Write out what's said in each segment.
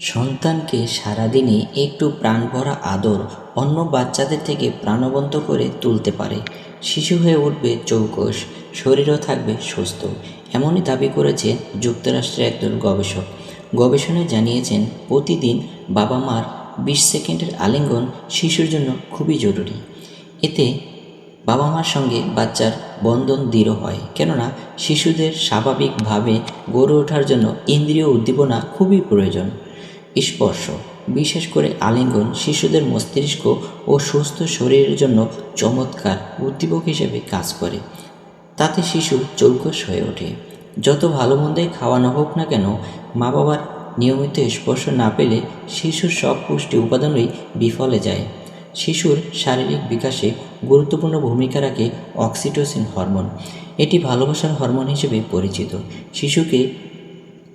সন্তানকে সারাদিনে একটু প্রাণভরা আদর অন্য বাচ্চাদের থেকে প্রাণবন্ত করে তুলতে পারে। শিশু হয়ে উঠবে চৌকস শরীরও থাকবে সুস্থ। এমনই দাবি করেছে যুক্তরাষ্ট্রের একদল গবেষক। গবেষণায় জানিয়েছেন, প্রতিদিন বাবা মার বিশ সেকেন্ডের আলিঙ্গন শিশুর জন্য খুবই জরুরি। এতে বাবা মার সঙ্গে বাচ্চার বন্ধন দৃঢ় হয়, কেননা শিশুদের স্বাভাবিকভাবে গড়ে ওঠার জন্য ইন্দ্রিয় উদ্দীপনা খুবই প্রয়োজন। স্পর্শ, বিশেষ করে আলিঙ্গন শিশুদের মস্তিষ্ক ও সুস্থ শরীরের জন্য চমৎকার উদ্দীপক হিসেবে কাজ করে। তাতে শিশু চৌকস হয়ে ওঠে। যত ভালো মন্দেই খাওয়ানো হোক না কেন মা বাবার নিয়মিত স্পর্শ না পেলে শিশুর সব পুষ্টি উপাদানই বিফলে যায়। শিশুর শারীরিক বিকাশে গুরুত্বপূর্ণ ভূমিকা রাখে অক্সিটোসিন হরমোন। এটি ভালোবাসার হরমোন হিসেবে পরিচিত। শিশুকে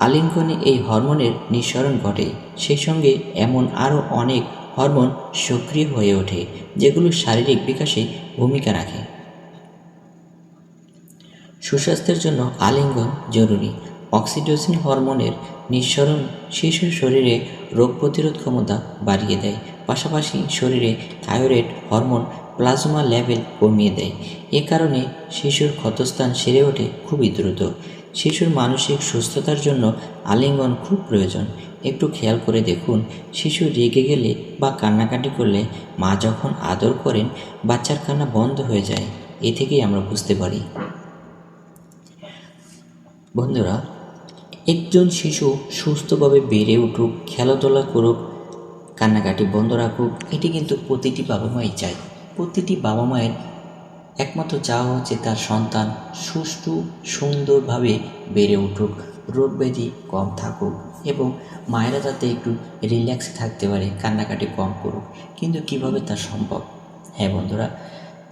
আলিঙ্গনে এই হরমোনের নিঃসরণ ঘটে। সেই সঙ্গে এমন আরও অনেক হরমোন সক্রিয় হয়ে ওঠে, যেগুলো শারীরিক বিকাশে ভূমিকা রাখে। সুস্বাস্থ্যের জন্য আলিঙ্গন জরুরি। অক্সিটোসিন হরমোনের নিঃসরণ শিশুর শরীরে রোগ প্রতিরোধ ক্ষমতা বাড়িয়ে দেয়। পাশাপাশি শরীরে থাইরয়েড হরমোন প্লাজমা লেভেল কমিয়ে দেয়। এ কারণে শিশুর ক্ষতস্থান সেরে ওঠে খুবই দ্রুত। শিশুর মানসিক সুস্থতার জন্য আলিঙ্গন খুব প্রয়োজন। একটু খেয়াল করে দেখুন, শিশু রেগে গেলে বা কান্নাকাটি করলে মা যখন আদর করেন, বাচ্চার কান্না বন্ধ হয়ে যায়। এ থেকেই আমরা বুঝতে পারি। বন্ধুরা, একজন শিশু সুস্থভাবে বেড়ে উঠুক, খেলাধুলা করুক, কান্নাকাটি বন্ধ রাখুক, এটি কিন্তু প্রতিটি বাবা মাই চায়। প্রতিটি বাবা মায়ের একমাত্র চাওয়া হচ্ছে তার সন্তান সুষ্ঠু, সুন্দরভাবে বেড়ে উঠুক, রোগ ব্যাধি কম থাকুক এবং মায়েরা যাতে একটু রিল্যাক্স থাকতে পারে, কান্নাকাটি কম করুক। কিন্তু কীভাবে তা সম্ভব? হ্যাঁ বন্ধুরা,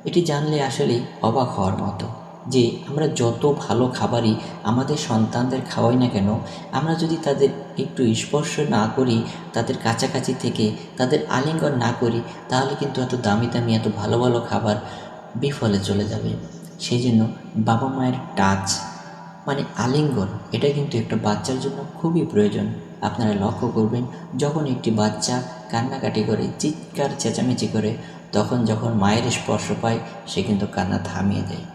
এটি জানলে আসলে অবাক হওয়ার মতো। যে আমরা যত ভালো খাবারই আমাদের সন্তানদের খাওয়াই না কেন, আমরা যদি তাদের একটু স্পর্শ না করি, তাদের কাছাকাছি থেকে তাদের আলিঙ্গন না করি, তাহলে কিন্তু এত দামি দামি, এত ভালো ভালো খাবার বিফলে চলে যাবে। সেই জন্য বাবা মায়ের টাচ মানে আলিঙ্গন, এটা কিন্তু একটা বাচ্চার জন্য খুবই প্রয়োজন। আপনারা লক্ষ্য করবেন, যখন একটি বাচ্চা কান্নাকাটি করে, চিৎকার চেঁচামেচি করে, তখন যখন মায়ের স্পর্শ পায়, সে কিন্তু কান্না থামিয়ে দেয়।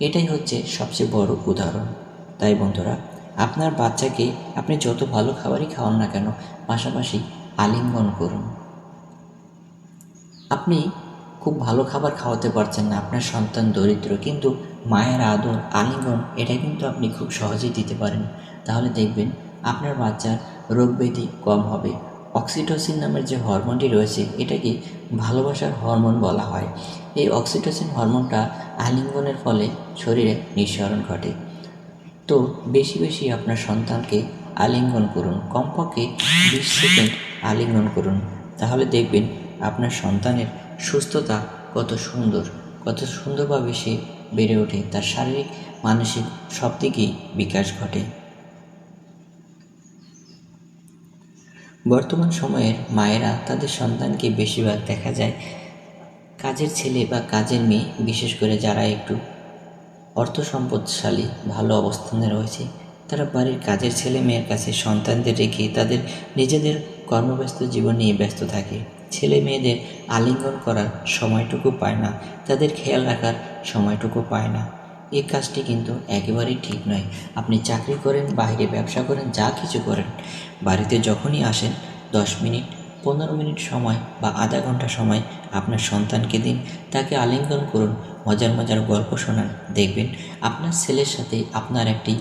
এটাই হচ্ছে সবচেয়ে বড় উদাহরণ। তাই বন্ধুরা, আপনার বাচ্চাকে আপনি যত ভালো খাবারই খাওয়ান না কেন, পাশাপাশি আলিঙ্গন করুন। আপনি খুব ভালো খাবার খাওয়াতে পারছেন না, আপনার সন্তান দরিদ্র, কিন্তু মায়ের আদর, আলিঙ্গন, এটা কিন্তু আপনি খুব সহজেই দিতে পারেন। তাহলে দেখবেন আপনার বাচ্চার রোগ ব্যাধি কম হবে। অক্সিটোসিন নামের যে হরমোনটি রয়েছে, এটাকে ভালোবাসার হরমোন বলা হয়। এই অক্সিটোসিন হরমোনটা আলিঙ্গনের ফলে শরীরে নিঃসরণ ঘটে। তো বেশি বেশি আপনার সন্তানকে আলিঙ্গন করুন, কমপক্ষে বিশ সেকেন্ড আলিঙ্গন করুন। তাহলে দেখবেন আপনার সন্তানের সুস্থতা কত সুন্দর, কত সুন্দরভাবে সে বেড়ে ওঠে, তার শারীরিক, মানসিক সব দিকেই বিকাশ ঘটে। বর্তমান সময়ের মায়েরা তাদের সন্তানকে বেশিরভাগ দেখা যায় কাজের ছেলে বা কাজের মেয়ে, বিশেষ করে যারা একটু অর্থ সম্পদশালী ভালো অবস্থানে রয়েছে, তারা বাড়ির কাজের ছেলে মেয়ের কাছে সন্তানদের রেখে তাদের নিজেদের কর্মব্যস্ত জীবন নিয়ে ব্যস্ত থাকে। ছেলে মেয়েদের আলিঙ্গন করার সময়টুকু পায় না, তাদের খেয়াল রাখার সময়টুকু পায় না। এই কাজটি কিন্তু একেবারেই ঠিক নয়। আপনি চাকরি করেন, বাইরে ব্যবসা করেন, যা কিছু করেন, বাড়িতে যখনই আসেন, দশ মিনিট পনেরো মিনিট সময় বা আধা ঘণ্টা সময় আপনার সন্তানকে দিন। তাকে আলিঙ্গন করুন, মজার মজার গল্প শোনান, দেখবেন আপনার ছেলের সাথে আপনার একটি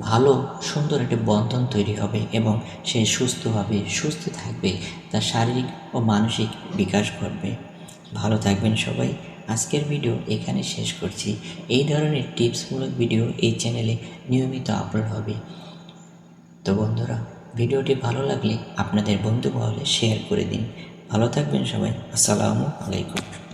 ভালো, সুন্দর একটি বন্ধন তৈরি হবে এবং সে সুস্থভাবে সুস্থ থাকবে, তার শারীরিক ও মানসিক বিকাশ ঘটবে। ভালো থাকবেন সবাই। আজকের ভিডিও এখানে শেষ করছি। এই ধরনের টিপসমূলক ভিডিও এই চ্যানেলে নিয়মিত আপলোড হবে। তো বন্ধুরা ভিডিওটি ভালো লাগলে আপনাদের বন্ধু মহলে শেয়ার করে দিন। ভালো থাকবেন সবাই। আসসালামু আলাইকুম।